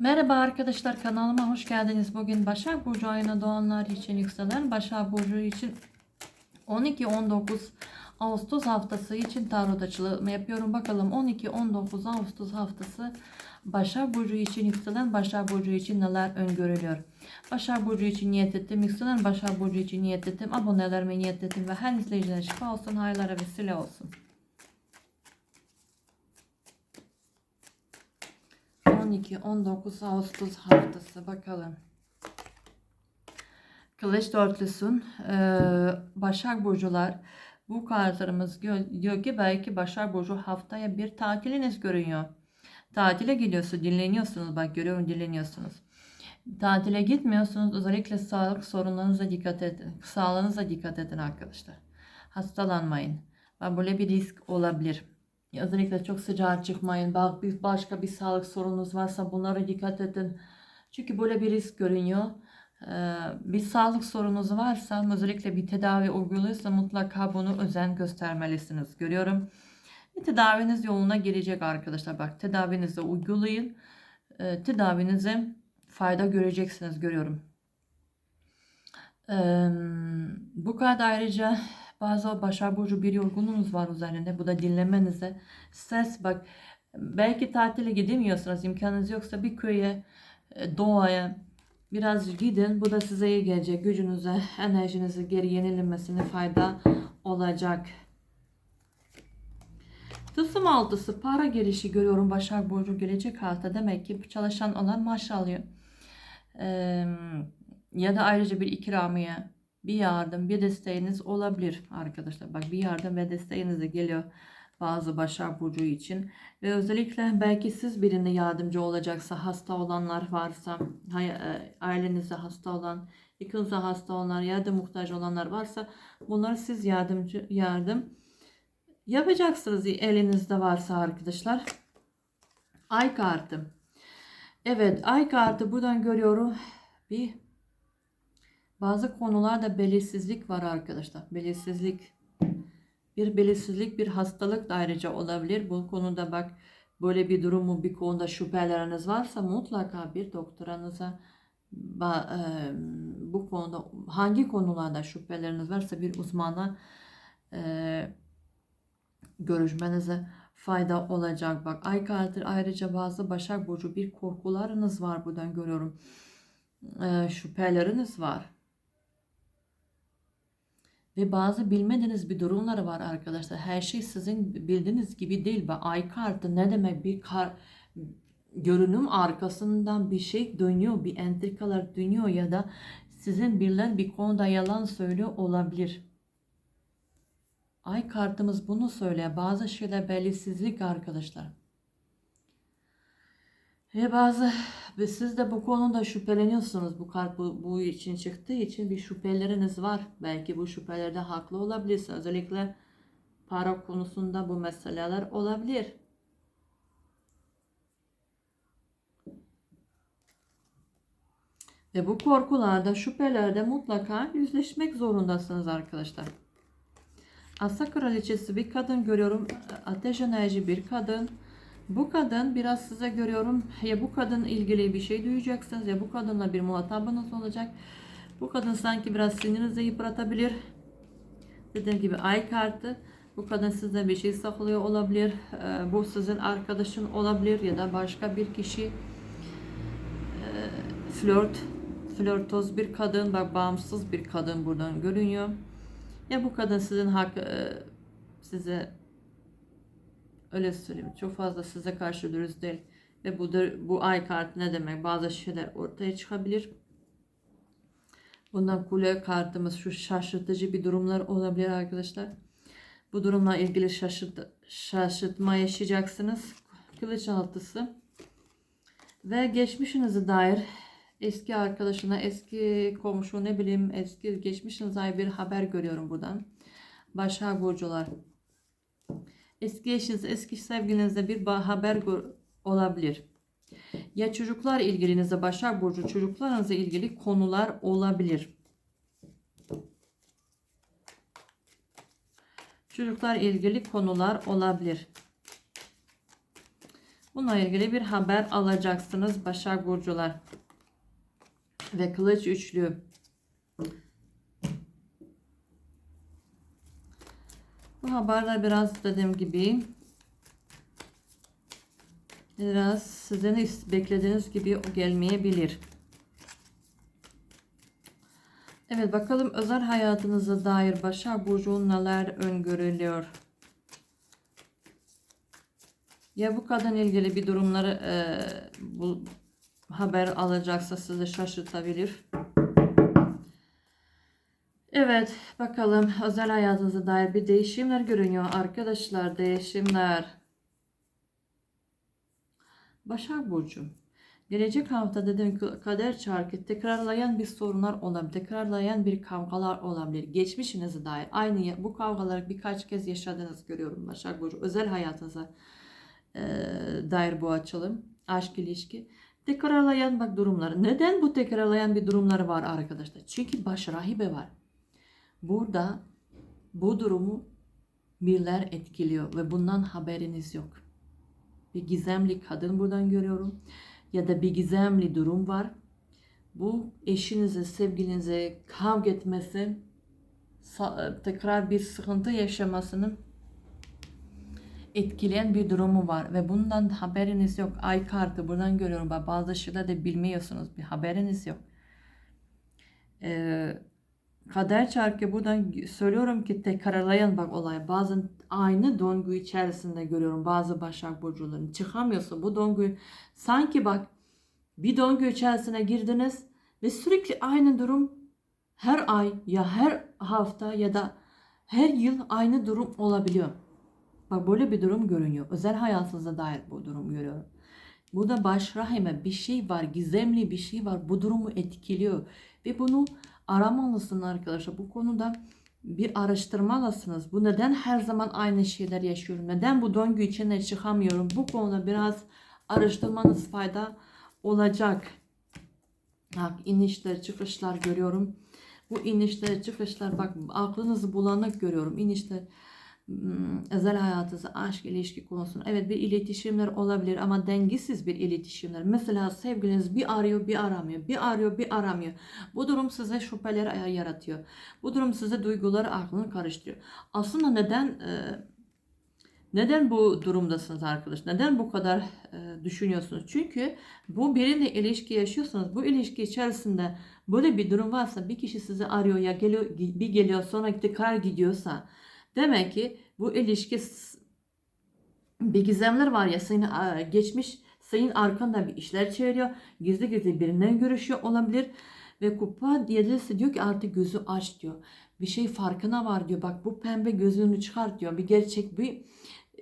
Merhaba arkadaşlar kanalıma hoş geldiniz. Bugün Başak Burcu ayına doğanlar için yükselen Başak Burcu için 12-19 Ağustos haftası için tarot açılımı yapıyorum. Bakalım 12-19 Ağustos haftası Başak Burcu için yükselen Başak Burcu için neler öngörülüyor. Başak Burcu için niyet ettim. Yükselen Başak Burcu için niyet ettim. Abonelerime niyet ettim ve her izleyicilere şifa olsun, hayırlara vesile olsun. 12-19 Ağustos haftası bakalım. Kılıç dörtlüsün eee, Başak Burcular bu kartlarımız diyor ki belki Başak Burcu haftaya bir tatiliniz görünüyor. Tatile gidiyorsunuz, dinleniyorsunuz. Bak görüyorum dinleniyorsunuz. Tatile gitmiyorsunuz. Özellikle sağlık sorunlarınıza dikkat edin. Sağlığınıza dikkat edin arkadaşlar. Hastalanmayın. Böyle bir risk olabilir. Özellikle çok sıcağa çıkmayın. Bak bir başka bir sağlık sorununuz varsa bunlara dikkat edin. Çünkü böyle bir risk görünüyor. Ee, bir sağlık sorununuz varsa özellikle bir tedavi uyguluyorsa mutlaka bunu özen göstermelisiniz. Görüyorum. Bir tedaviniz yoluna girecek arkadaşlar. Bak tedavinizi uygulayın. Ee, tedavinize fayda göreceksiniz görüyorum. Ee, bu kadar ayrıca bazı Başak Burcu bir yorgunluğunuz var üzerinde. Bu da dinlemenize. Stres bak belki tatile gidemiyorsunuz. imkanınız yoksa bir köye, e, doğaya biraz gidin. Bu da size iyi gelecek. Gücünüze, enerjinize geri yenilenmesine fayda olacak. Tılsım altısı para girişi görüyorum Başak Burcu gelecek hafta. Demek ki çalışan olan maaş alıyor. Ee, ya da ayrıca bir ikramiye, bir yardım, bir desteğiniz olabilir arkadaşlar. Bak bir yardım ve desteğiniz de geliyor bazı Başak Burcu için. Ve özellikle belki siz birine yardımcı olacaksa, hasta olanlar varsa, e, ailenizde hasta olan, yakınızda hasta olanlar, yardım muhtaç olanlar varsa bunları siz yardımcı yardım yapacaksınız elinizde varsa arkadaşlar. Ay kartı. Evet ay kartı buradan görüyorum. Bir bazı konularda belirsizlik var arkadaşlar. Belirsizlik. Bir belirsizlik bir hastalık da ayrıca olabilir. Bu konuda bak böyle bir durumu bir konuda şüpheleriniz varsa mutlaka bir doktoranıza bu konuda hangi konularda şüpheleriniz varsa bir uzmana görüşmenize fayda olacak. Bak ay kartı ayrıca bazı Başak Burcu bir korkularınız var buradan görüyorum. Ee, şüpheleriniz var. Ve bazı bilmediğiniz bir durumları var arkadaşlar. Her şey sizin bildiğiniz gibi değil. Bak ay kartı ne demek bir kar görünüm arkasından bir şey dönüyor. Bir entrikalar dönüyor ya da sizin bilinen bir konuda yalan söylüyor olabilir. Ay kartımız bunu söylüyor. Bazı şeyler belirsizlik arkadaşlar. Ve bazı ve siz de bu konuda şüpheleniyorsunuz. Bu kart bu, bu için çıktığı için bir şüpheleriniz var. Belki bu şüphelerde haklı olabilirsiniz. Özellikle para konusunda bu meseleler olabilir. Ve bu korkularda, şüphelerde mutlaka yüzleşmek zorundasınız arkadaşlar. Asa kraliçesi bir kadın görüyorum. Ateş enerji bir kadın. Bu kadın biraz size görüyorum. Ya bu kadın ilgili bir şey duyacaksınız ya bu kadınla bir muhatabınız olacak. Bu kadın sanki biraz sinirinizi yıpratabilir. Dediğim gibi ay kartı. Bu kadın sizden bir şey saklıyor olabilir. Ee, Bu sizin arkadaşın olabilir ya da başka bir kişi. Ee, Flört, flörtöz bir kadın, bak bağımsız bir kadın buradan görünüyor. Ya bu kadın sizin hak e, size öyle söyleyeyim çok fazla size karşı dürüst değil ve bu bu ay kartı ne demek bazı şeyler ortaya çıkabilir. Bundan kule kartımız şu şaşırtıcı bir durumlar olabilir arkadaşlar. Bu durumla ilgili şaşırt şaşırtma yaşayacaksınız. Kılıç altısı ve geçmişinize dair eski arkadaşına, eski komşu ne bileyim eski geçmişinize dair bir haber görüyorum buradan. Başak Burcular. Eski eşiniz, eski sevgilinizde bir haber olabilir. Ya çocuklar ilgilinizde Başak Burcu çocuklarınızla ilgili konular olabilir. Çocuklar ilgili konular olabilir. Bununla ilgili bir haber alacaksınız Başak Burcular. Ve kılıç üçlü. Bu haberler biraz dediğim gibi biraz sizin beklediğiniz gibi gelmeyebilir. Evet bakalım özel hayatınıza dair Başak Burcu'nun neler öngörülüyor. Ya bu kadın ilgili bir durumları e, bu haber alacaksa sizi şaşırtabilir. Evet bakalım özel hayatınıza dair bir değişimler görünüyor arkadaşlar değişimler. Başak Burcu. Gelecek hafta dediğim ki kader çarkı tekrarlayan bir sorunlar olabilir. Tekrarlayan bir kavgalar olabilir. Geçmişinize dair aynı bu kavgaları birkaç kez yaşadığınız görüyorum Başak Burcu. Özel hayatınıza e, dair bu açılım. Aşk ilişki. Tekrarlayan bak durumları. Neden bu tekrarlayan bir durumları var arkadaşlar? Çünkü baş rahibe var. Burada bu durumu birler etkiliyor ve bundan haberiniz yok. Bir gizemli kadın buradan görüyorum ya da bir gizemli durum var. Bu eşinize, sevgilinize kavga etmesi, sa- tekrar bir sıkıntı yaşamasının etkileyen bir durumu var ve bundan haberiniz yok. Ay kartı buradan görüyorum. Bazı şeyler de bilmiyorsunuz. Bir haberiniz yok. Ee, kader çarkı buradan söylüyorum ki tekrarlayan bak olay. Bazen aynı döngü içerisinde görüyorum bazı başak burcularını. Çıkamıyorsun bu döngü. Sanki bak bir döngü içerisine girdiniz ve sürekli aynı durum her ay ya her hafta ya da her yıl aynı durum olabiliyor. Bak böyle bir durum görünüyor. Özel hayatınıza dair bu durum görüyorum. Burada baş rahime bir şey var, gizemli bir şey var. Bu durumu etkiliyor. Ve bunu aramalısın arkadaşlar. Bu konuda bir araştırmalısınız. Bu neden her zaman aynı şeyler yaşıyorum? Neden bu döngü içine çıkamıyorum? Bu konuda biraz araştırmanız fayda olacak. Bak inişler, çıkışlar görüyorum. Bu inişler, çıkışlar bak aklınızı bulanık görüyorum. İnişler özel hayatınızı, aşk ilişki konusunda evet bir iletişimler olabilir ama dengesiz bir iletişimler. Mesela sevgiliniz bir arıyor bir aramıyor, bir arıyor bir aramıyor. Bu durum size şüpheler yaratıyor. Bu durum size duyguları aklını karıştırıyor. Aslında neden e, neden bu durumdasınız arkadaş? Neden bu kadar e, düşünüyorsunuz? Çünkü bu biriyle ilişki yaşıyorsunuz. Bu ilişki içerisinde böyle bir durum varsa bir kişi sizi arıyor ya geliyor bir geliyor sonra tekrar gidiyorsa Demek ki bu ilişki bir gizemler var ya senin geçmiş senin arkanda bir işler çeviriyor. Gizli gizli birinden görüşüyor olabilir. Ve kupa yedilisi diyor ki artık gözü aç diyor. Bir şey farkına var diyor. Bak bu pembe gözünü çıkart diyor. Bir gerçek bir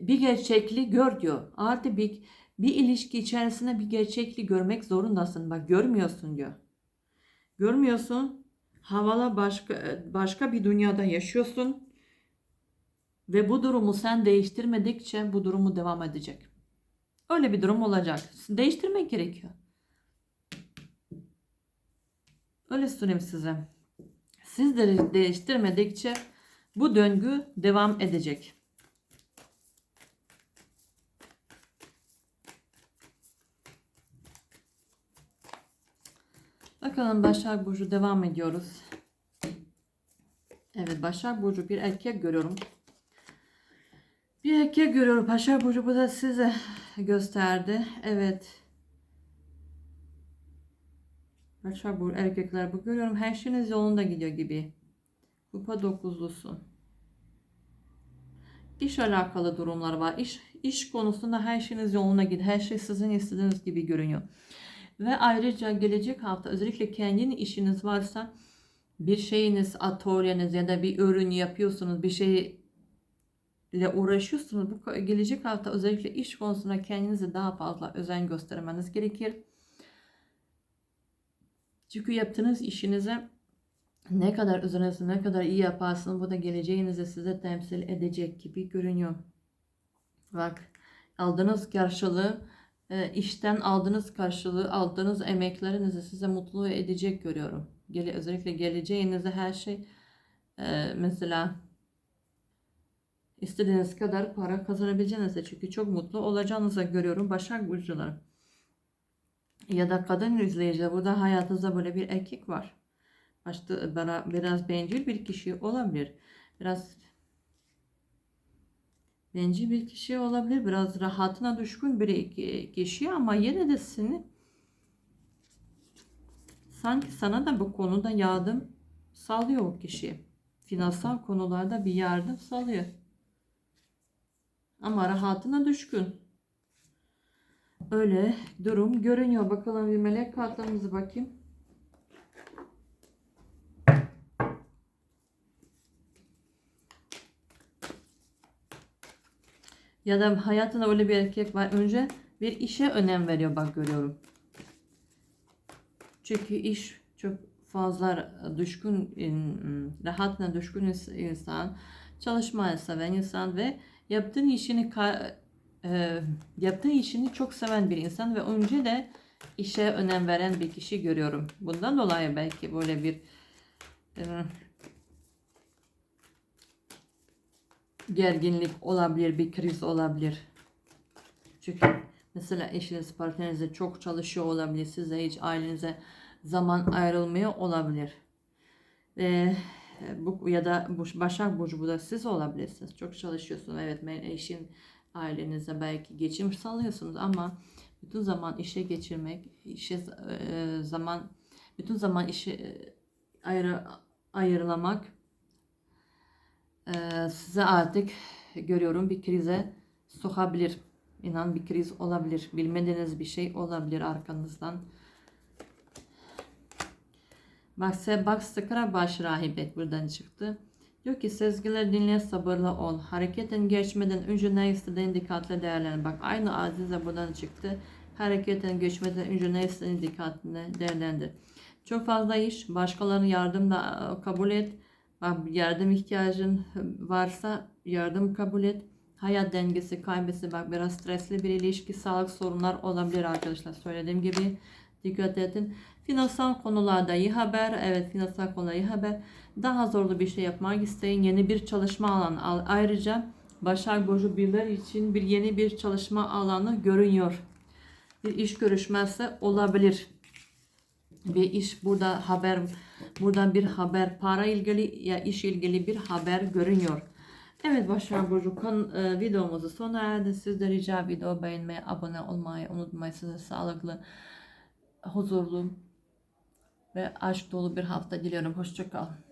bir gerçekliği gör diyor. Artık bir bir ilişki içerisinde bir gerçekliği görmek zorundasın. Bak görmüyorsun diyor. Görmüyorsun. Havala başka başka bir dünyada yaşıyorsun. Ve bu durumu sen değiştirmedikçe bu durumu devam edecek. Öyle bir durum olacak. Değiştirmek gerekiyor. Öyle söyleyeyim size. Siz de değiştirmedikçe bu döngü devam edecek. Bakalım Başak Burcu devam ediyoruz. Evet Başak Burcu bir erkek görüyorum. Bir erkek görüyorum. Paşa Burcu bu da size gösterdi. Evet. Paşa Burcu erkekler bu görüyorum. Her şeyiniz yolunda gidiyor gibi. Kupa dokuzlusu. İş alakalı durumlar var. İş, iş konusunda her şeyiniz yoluna gidiyor. Her şey sizin istediğiniz gibi görünüyor. Ve ayrıca gelecek hafta özellikle kendin işiniz varsa bir şeyiniz, atölyeniz ya da bir ürün yapıyorsunuz, bir şey ile uğraşıyorsunuz. Bu gelecek hafta özellikle iş konusunda kendinize daha fazla özen göstermeniz gerekir. Çünkü yaptığınız işinize ne kadar özenirsin, ne kadar iyi yaparsın bu da geleceğinizi size temsil edecek gibi görünüyor. Bak aldığınız karşılığı e, işten aldığınız karşılığı aldığınız emeklerinizi size mutlu edecek görüyorum. Özellikle geleceğinize her şey e, mesela istediğiniz kadar para kazanabileceğinizi çünkü çok mutlu olacağınızı görüyorum Başak Burcuları. Ya da kadın izleyiciler burada hayatınızda böyle bir erkek var. Başta bana biraz bencil bir kişi olabilir. Biraz bencil bir kişi olabilir. Biraz rahatına düşkün bir kişi ama yine de seni sanki sana da bu konuda yardım sağlıyor o kişi. Finansal konularda bir yardım sağlıyor. Ama rahatına düşkün. Öyle durum görünüyor. Bakalım bir melek kartlarımıza bakayım. Ya da hayatında öyle bir erkek var. Önce bir işe önem veriyor bak görüyorum. Çünkü iş çok fazla düşkün, rahatına düşkün insan, çalışmayı seven insan ve yaptığın işini e, yaptığı işini çok seven bir insan ve önce de işe önem veren bir kişi görüyorum. Bundan dolayı belki böyle bir e, gerginlik olabilir, bir kriz olabilir. Çünkü mesela eşiniz, partnerinize çok çalışıyor olabilir. Size hiç ailenize zaman ayrılmıyor olabilir. Ve bu ya da Başak Burcu bu da siz olabilirsiniz. Çok çalışıyorsunuz. Evet eşin ailenize belki geçim sağlıyorsunuz ama bütün zaman işe geçirmek, işe e, zaman bütün zaman işe e, ayrı ayırlamak e, size artık görüyorum bir krize sokabilir. İnan bir kriz olabilir. Bilmediğiniz bir şey olabilir arkanızdan. Bak Sebak Sıkıra baş rahibet buradan çıktı. Diyor ki sezgiler dinle sabırlı ol. Hareketin geçmeden önce ne istediğini dikkatle değerlendir. Bak aynı azize buradan çıktı. Hareketin geçmeden önce ne istediğini dikkatle değerlendir. Çok fazla iş, başkalarının yardım da e, kabul et. Bak yardım ihtiyacın varsa yardım kabul et. Hayat dengesi kaybesi bak biraz stresli bir ilişki, sağlık sorunlar olabilir arkadaşlar. Söylediğim gibi dikkat edin. Finansal konularda iyi haber. Evet finansal konularda iyi haber. Daha zorlu bir şey yapmak isteyin. Yeni bir çalışma alanı. Ayrıca Başak Burcu birler için bir yeni bir çalışma alanı görünüyor. Bir iş görüşmesi olabilir. Bir iş burada haber buradan bir haber para ilgili ya iş ilgili bir haber görünüyor. Evet Başak Burcu kan, e, videomuzu sona erdi. Siz de rica video beğenmeyi, abone olmayı unutmayın. Size sağlıklı, huzurlu ve aşk dolu bir hafta diliyorum. Hoşçakalın.